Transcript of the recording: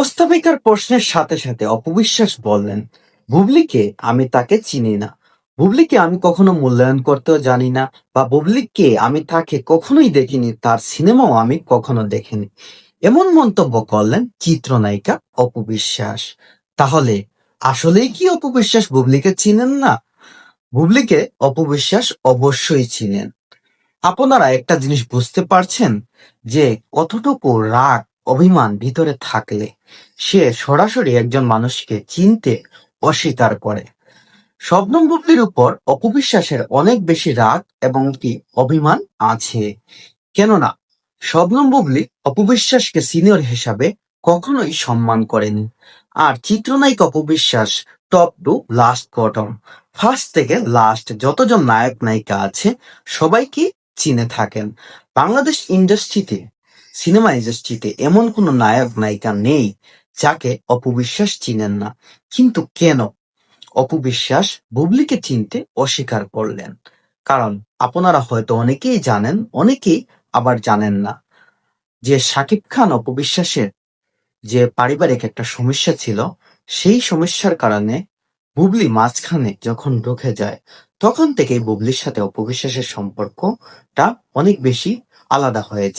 উপস্থাপিকার প্রশ্নের সাথে সাথে অপবিশ্বাস বললেন, বুবলিকে আমি তাকে চিনি না। বুবলিকে আমি কখনো মূল্যায়ন করতেও জানি না বা বুবলিকে আমি তাকে কখনোই দেখিনি, তার সিনেমাও আমি কখনো দেখিনি। এমন মন্তব্য করলেন চিত্রনায়িকা অপবিশ্বাস। তাহলে আসলেই কি অপবিশ্বাস বুবলিকে চিনেন না? বুবলিকে অপবিশ্বাস অবশ্যই চিনেন। আপনারা একটা জিনিস বুঝতে পারছেন যে কতটুকু রাগ অভিমান ভিতরে থাকলে সে সরাসরি একজন মানুষকে চিনতে অস্বীকার করে। শবনম উপর অপবিশ্বাসের অনেক বেশি রাগ এবং কি অভিমান আছে। কেননা শবনম বুবলি অপবিশ্বাসকে সিনিয়র হিসাবে কখনোই সম্মান করেনি। আর চিত্রনায়িকা অপবিশ্বাস top to last bottom first থেকে লাস্ট যতজন নায়ক নায়িকা আছে, সবাইকে চিনে থাকেন। বাংলাদেশ ইন্ডাস্ট্রিতে সিনেমা ইন্ডাস্ট্রিতে এমন কোনো নায়ক, নায়িকা নেই যাকে অপবিশ্বাস চিনেন না। কিন্তু কেন অপবিশ্বাস বুবলিকে চিনতে অস্বীকার করলেন? কারণ আপনারা হয়তো অনেকেই জানেন, অনেকেই আবার জানেন না যে সাকিব খান অপবিশ্বাসের যে পারিবারিক একটা সমস্যা ছিল, সেই সমস্যার কারণে বুবলি মাঝখানে যখন ঢুকে যায়, তখন থেকেই বুবলির সাথে অপবিশ্বাসের সম্পর্কটা অনেক বেশি আলাদা হয়েছে